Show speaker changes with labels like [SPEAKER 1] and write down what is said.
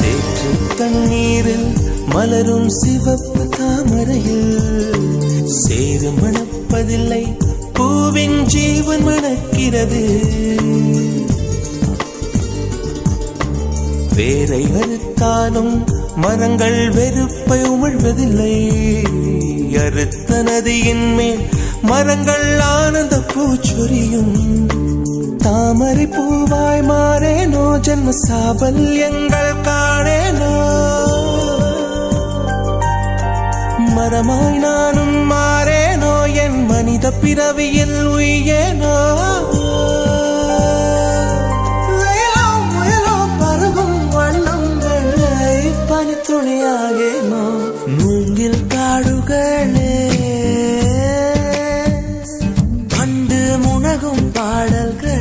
[SPEAKER 1] சேற்று தண்ணீரில் மலரும் சிவப்பு தாமரையில் சேறு மணப்பதில்லை பூவின் ஜீவன் மணக்கிறது. வேரை அறுத்தாலும் மரங்கள் வெறுப்பை உமிழ்வதில்லை. அறுத்த நதியின் மேல் மரங்கள் ஆனந்த பூச்சொரியும் தாமரை பூவாய் மாறே ஜென்ம சாபல் எங்கள் காணேனோ? மரமாய் நானும் மாறேனோ? என் மனித பிறவியில் உய்யேனோ? துணியாகேனோ மூங்கில் காடுகளே பண்டு முனகும் பாடல்கள்